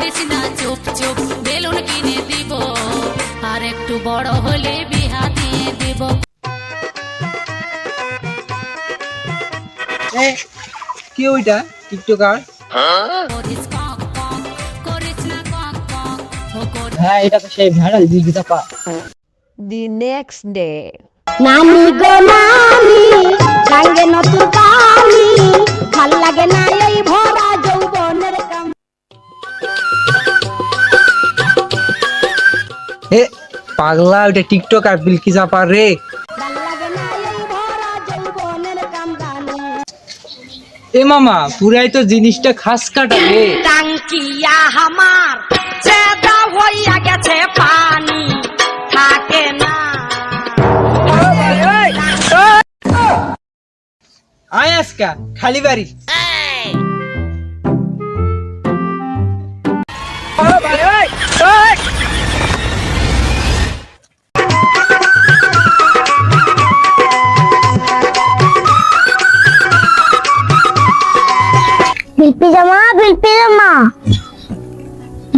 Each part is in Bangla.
কান্দিস না চুপ চুপ বেলুন কিনে দিব। আর একটু বড় হলে বিহা দিয়ে দিব। কি ওইটা? টিকটকার? হ্যাঁ এটা তো সেই ভাইরাল পা। The next day. নানি গো নানি নতুন কানি ভালো লাগে না এই ভরা এ পাগলা ওইটা টিকটকার বিলকি চাপা রে। ভালো লাগে না এই ভরা যৌবনের কামদানি এ মামা পুরাই তো জিনিসটা খাস কাটা রে। টাঙ্কিয়া হামার চেদা হইয়া গেছে পানি থাকে না। আয় আজকা খালি বাড়ি।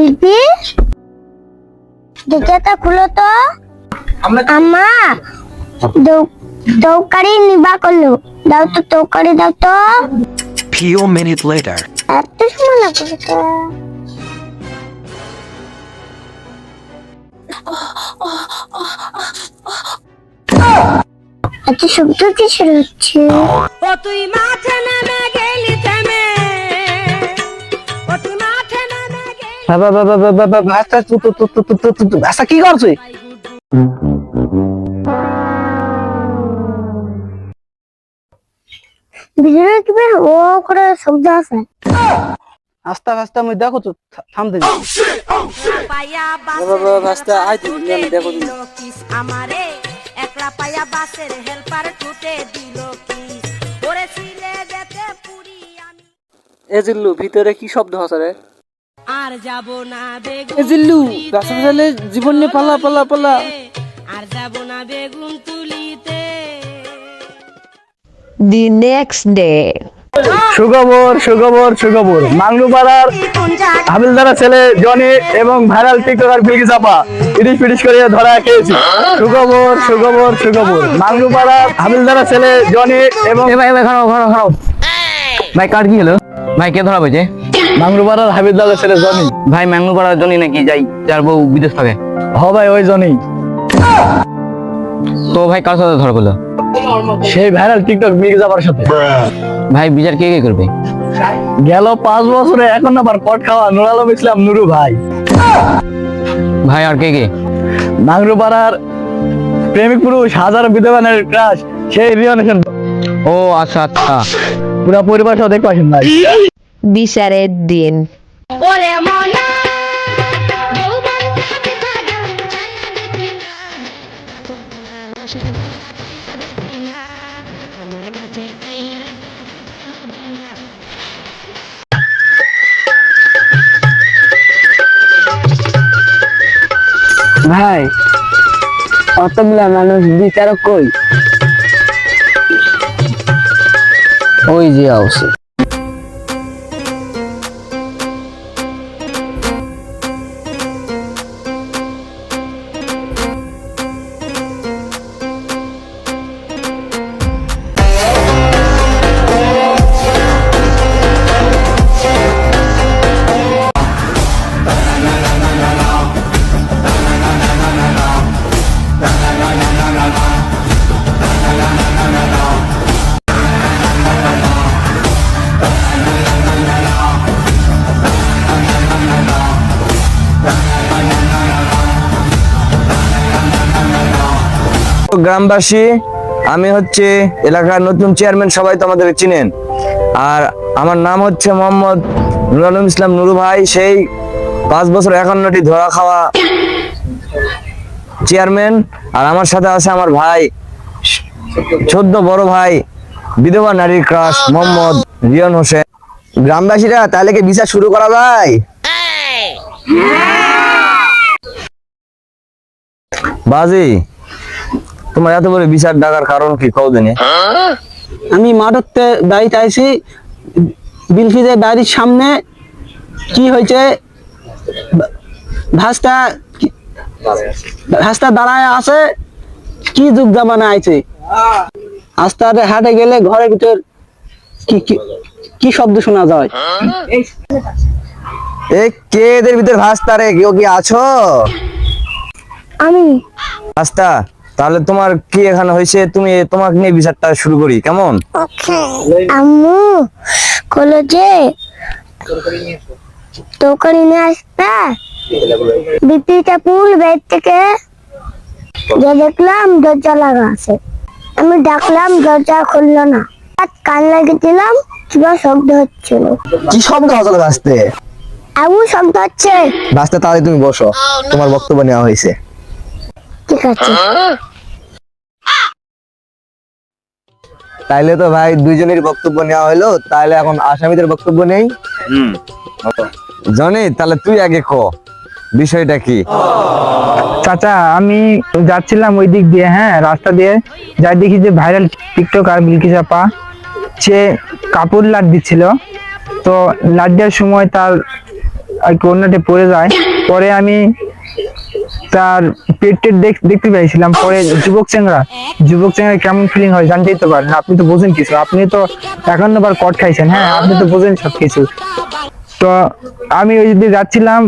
বিলপি দরজাটা খুলো তো। আম্মা দৌকারি নিবা করল দাও তো তৌকারি দাও তো। Few minutes later. এত সময় লাগবে তো। এত শব্দ কিসের হচ্ছে? ও তুই মাঠে নেমে গেলি বাবা বাবা বাবা বাবা আচ্ছা তু তু তু তু তু তু তু আচ্ছা কি করছিস কি ও করে শব্দ আছে। আস্তে আস্তে আমি দেখো তো থা- থামতে বাবা, বাবা, বাস্তা, আয় তুই, দেখো তুমি। আমারে। একলা পায়া বাসের হেল্পার ঠুটে দিল কিস। ওরে ছিলে যেতে পুরি আমি এ জিল্লু ভিতরে কি শব্দ হচ্ছে রে? আর যাব না বেগুন জিল্লু তুলিতে। গাছে ফেলে জীবন নিয়ে পালা পালা পালা। আর যাব না বেগুন তুলিতে। The next day. সুখবর সুখবর সুখবর মাংলুপাড়ার হাবিলদারা ছেলে জনি এবং ভাইরাল টিকটকার ফিলকি চাপা ইডিশ পিডিশ করে ধরা খেয়েছি। সুখবর সুখবর সুখবর মাংলুপাড়ার হাবিলদারা ছেলে জনি এবং ভাই ভাই খাও খাও খাও ভাই কার কি হলো? ভাই কে ধরা পেয়েছে মাংলুপাড়ার হাবিলদারের ছেলে জনি। ভাই মাংলুপাড়ার জনি নাকি যাই যার বউ বিদেশ থাকে। হ ভাই ওই জনি। তো ভাই কার সাথে ধরা পেল সেই ভাইরাল টিকটক মিকে যাবার সাথে। ভাই বিচার কে কে করবে? গেল পাঁচ বছরে এখন আবার কট খাওয়া নুর আলম ইসলাম নুরু ভাই। ভাই আর কে কে? নাগরু পাড়ার প্রেমিক পুরুষ হাজার বিধবানের ক্রাশ সেই রিয়নেশন। ও আচ্ছা আচ্ছা। পুরা পরিবার সহ দেখতে আসেন ভাই। বিচারের দিন। ওরে মনা ভাই অতগুলা মানুষ বিচারক কই? ওই যে অবশ্য গ্রামবাসী, আমি হচ্ছে এলাকার নতুন চেয়ারম্যান, সবাই তো আমাদের চিনেন। আর আমার নাম হচ্ছে মোহাম্মদ নুর আলম ইসলাম নুরু ভাই, সেই পাঁচ বছর একান্নটি ধরা খাওয়া চেয়ারম্যান। আর আমার সাথে আছে আমার ভাই, চোদ্দ বড় ভাই, বিধবা নারীর ক্রাশ, মোহাম্মদ রিয়ন হোসেন। গ্রামবাসীরা, তাহলে কি বিচার শুরু করা যায়? বাজি তোমার এত বড় বিচার ডাকার কারণ কি? কও দিনে। আমি মাঠতে দায়িত্ব আইছি বিলকিদের বাড়ির সামনে কি হয়েছে? ভা- ভাসটা কি- ভাসটা দাঁড়ায় আছে কি যুগ জামানা আইছে? আস্তে আস্তে হাটে গেলে ঘরের ভিতর কি কি- কি শব্দ শোনা যায়? এ কে এদের ভিতর ভাস্তা রে? কেউ কি আছো? আমি। ভাস্তা? তাহলে তোমার কি এখানে হয়েছে? তুমি তোমাকে নিয়ে বিচারটা শুরু করি কেমন? আম্মু কলেজে তরকারি নিয়ে আসতে বিপিটা পুল থেকে যে দেখলাম দরজা লাগা আছে। আমি ডাকলাম দরজা খুললো না। কান লাগিয়ে দিলাম কিবা শব্দ হচ্ছিল। কি শব্দ হতো ভাসতে আবু শব্দ হচ্ছে। ভাস্তা তাহলে তুমি বসো তোমার বক্তব্য নেওয়া হয়েছে। ঠিক আছে। তাইলে তো ভাই দুইজনের বক্তব্য নেওয়া হলো তাহলে এখন আসামিদের বক্তব্য নেই। জনি তাহলে তুই আগে ক বিষয়টা কি? চাচা আমি যাচ্ছিলাম ওই দিক দিয়ে হ্যাঁ রাস্তা দিয়ে। যাই দেখি যে ভাইরাল টিকটক আর বিলকিস চাপা সে কাপড় লাট দিচ্ছিল। তো লাট দেওয়ার সময় তার আর কি অন্যটা পড়ে যায়। পরে আমি তার পেট টেট দেখ- দেখতে পেয়েছিলাম। পরে যুবক চেংরা যুবক চেংরা কেমন ফিলিং হয় জানতেই তো পারেন আপনি তো বোঝেন কিছু। আপনি তো একান্ন বার কট খাইছেন হ্যাঁ? আপনি তো বোঝেন সব কিছু তো আমি ওই দিকে যাচ্ছিলাম,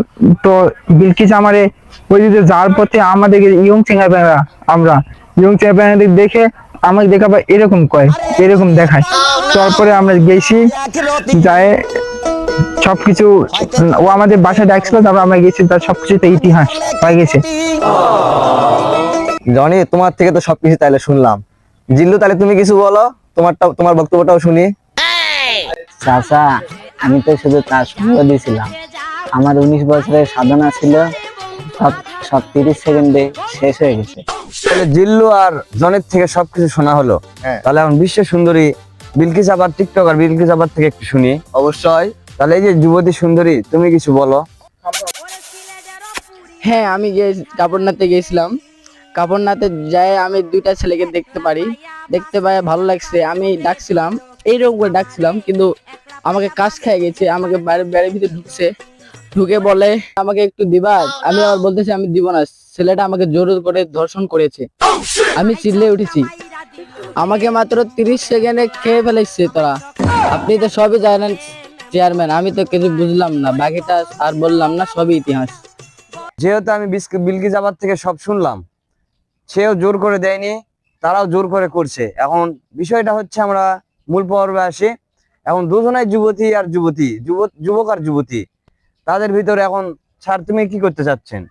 তো বিলকিস আমারে ওই দিকে যাওয়ার পথে আমাদের ইয়ং সিঙ্গার ব্যাংরা আমরা ইয়ং সিঙ্গার ব্যাংরা দেখে আমাকে দেখাবার এরকম কয়, এরকম দেখায়। তারপরে আমরা গেছি, যায় সবকিছু ও আমাদের বাসায় ডাকছিল তারপর আমরা গেছি তার সবকিছুতে ইতিহাস হয়ে গেছে। জনি তোমার থেকে তো সবকিছু তাইলে শুনলাম। জিল্লু তাহলে তুমি কিছু বলো তোমারটা তোমার বক্তব্যটাও শুনি। চাচা আমি তো শুধু তার সঙ্গ দিয়েছিলাম। আমার উনিশ বছরের সাধনা ছিল সব সব তিরিশ সেকেন্ডে শেষ হয়ে গেছে। তাহলে জিল্লু আর জনের থেকে সবকিছু শোনা হলো। তাহলে এখন বিশ্ব সুন্দরী বিলকিস আবার টিকটক আর বিলকিস আবার থেকে একটু শুনি। অবশ্যই। তাহলে এই যে যুবতী সুন্দরী, তুমি কিছু বলো। হ্যাঁ আমি গিয়ে- কাপড় নাতে গেছিলাম কাপড় নাতে যায় আমি দুইটা ছেলেকে দেখতে পারি। দেখতে পাই ভালো লাগছে। আমি ডাকছিলাম এইরকম করে ডাকছিলাম, কিন্তু আমাকে কাজ খেয়ে গেছে, আমাকে বাড়ির বাড়ির ভিতরে ঢুকছে। ঢুকে বলে, আমাকে একটু দিবা? আমি আবার বলতেছি, আমি দিব না। ছেলেটা আমাকে জোর করে ধর্ষণ করেছে। আমি চিল্লে উঠেছি। আমাকে মাত্র তিরিশ সেকেন্ডে খেয়ে ফেলেছে তোরা। আপনি তো সবই জানেন চেয়ারম্যান আমি তো কিছু বুঝলাম না, বাকিটা আর বললাম না, সবই ইতিহাস। যেহেতু আমি বিলকিস আবার থেকে সব শুনলাম, সেও জোর করে দেয়নি, তারাও জোর করে করছে। এখন বিষয়টা হচ্ছে আমরা মূল পর্বে আসি। এখন দুজনাই যুবতী আর যুবতী যুবক আর যুবতী, তাদের ভিতরে এখন স্যার তুমি কি করতে চাচ্ছেন?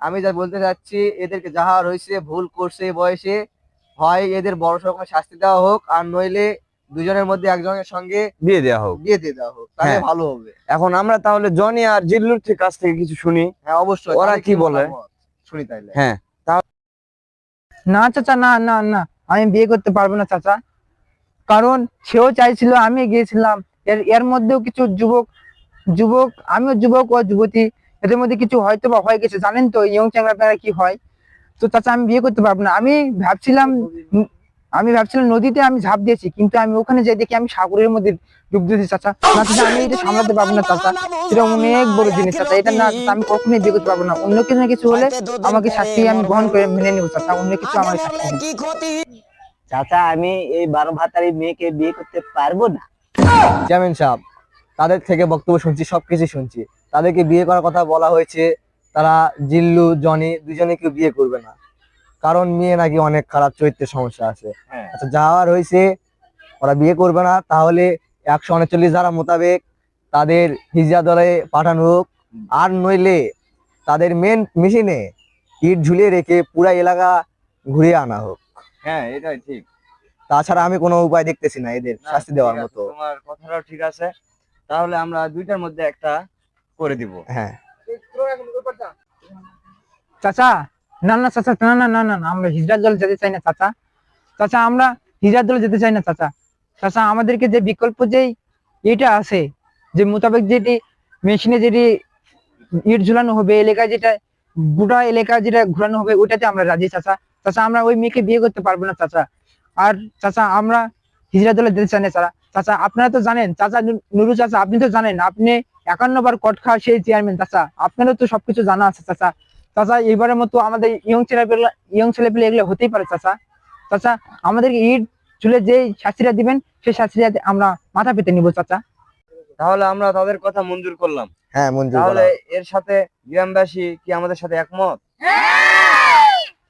আমি যা বলতে চাচ্ছি, এদেরকে যাহা রয়েছে, ভুল করছে বয়সে, হয় এদের বড় সড়ক শাস্তি দেওয়া হোক, আর নইলে দুজনের মধ্যে একজনের সঙ্গে বিয়ে দেওয়া হোক। বিয়ে দিয়ে দেওয়া হোক তাহলে হ্যাঁ। ভালো হবে। এখন আমরা তাহলে জনি আর জিল্লুর থেকে কাছ থেকে কিছু শুনি। হ্যাঁ অবশ্যই। ওরা তাদের কি বলে? মতামত? শুনি তাইলে। হ্যাঁ না চাচা না না না। আমি বিয়ে করতে পারব না চাচা। কারণ সেও চাইছিল আমি গিয়েছিলাম। এর এর মধ্যেও কিছু যুবক যুবক আমিও যুবক ও যুবতী। এদের মধ্যে কিছু হয়তো বা হয়ে গেছে। জানেন তো ইয়ং চ্যাংরা কি হয়? তো চাচা আমি বিয়ে করতে পারব না। আমি ভাবছিলাম উম, আমি ভাবছিলাম নদীতে আমি ঝাঁপ দিয়েছি কিন্তু আমি ওখানে যাই দেখি আমি সাগরের মধ্যে ডুব দিয়েছি চাচা। না চাচা আমি এটা সামলাতে পারব না চাচা। এটা অনেক বড় জিনিস চাচা। এটা না আমি কখনোই বিয়ে করতে পারব না। অন্য কিছু না কিছু হলে আমাকে শাস্তি আমি গ্রহণ করে মেনে নেব চাচা। অন্য কিছু আমাকে শাস্তি চাচা আমি এই বারো ভাতারি মেয়েকে বিয়ে করতে পারব না। চেয়ারম্যান সাহেব তাদের থেকে বক্তব্য শুনছি সবকিছু শুনছি। তাদেরকে বিয়ে করার কথা বলা হয়েছে তারা জিল্লু জনি দুজনে কেউ বিয়ে করবে না। কারণ মেয়ে নাকি অনেক খারাপ চরিত্রের সমস্যা আছে। আচ্ছা যাওয়ার হয়েছে ওরা বিয়ে করবে না তাহলে একশো উনচল্লিশ ধারা মোতাবেক তাদের হিজা দলে পাঠানো হোক। আর নইলে তাদের মেন মেশিনে ইট ঝুলিয়ে রেখে পুরা এলাকা ঘুরিয়ে আনা হোক। হ্যাঁ এটাই ঠিক। তাছাড়া আমি কোনো উপায় দেখতেছি না এদের শাস্তি দেওয়ার মতো। তোমার কথাটাও ঠিক আছে। তাহলে আমরা দুইটার মধ্যে একটা করে দিব। হ্যাঁ। চাচা না না, চাচা, না না না না আমরা দলে যেতে চাই না, চাচা। চাচা, আমরা দলে যেতে চাই না, চাচা। চাচা, আমাদেরকে যে বিকল্প এটা আছে, যে মোতাবেক যেটি মেশিনে যেটি ইট ঝুলানো হবে, এলাকায় যেটা গোটা এলাকা যেটা ঘুরানো হবে, ওইটাতে আমরা রাজি, চাচা। চাচা, আমরা ওই মেয়েকে বিয়ে করতে পারব না, চাচা। আর চাচা, আমরা হিজড়া দলে যেতে চাই না, চাচা। চাচা, আপনারা তো জানেন, চাচা নুরু চাচা, আপনি তো জানেন, আপনি একান্নবার কট খাওয়া সেই চেয়ারম্যান চাচা। আপনারও তো সবকিছু জানা আছে, চাচা। চাচা এবারের মতো আমাদের ইয়ং ছেলে ইয়ং ছেলে পেলে এগুলো হতেই পারে চাচা। চাচা আমাদেরকে ইট চুলে যে শাস্তিটা দিবেন সেই শাস্তিটা আমরা মাথা পেতে নিব চাচা। তাহলে আমরা তাদের কথা মঞ্জুর করলাম। হ্যাঁ মঞ্জুর তাহলে এর সাথে গ্রামবাসী কি আমাদের সাথে একমত?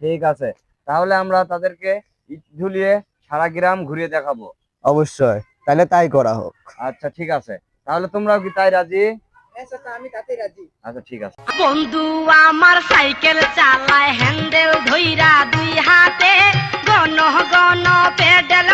ঠিক আছে। তাহলে আমরা তাদেরকে ইট ঝুলিয়ে সারা গ্রাম ঘুরিয়ে দেখাবো। অবশ্যই। তাহলে তাই করা হোক। আচ্ছা ঠিক আছে। তাহলে তোমরাও কি তাই রাজি? আচ্ছা ঠিক আছে। বন্ধু আমার সাইকেল চালায় হ্যান্ডেল ধইরা দুই হাতে। গণ গণ পেডেল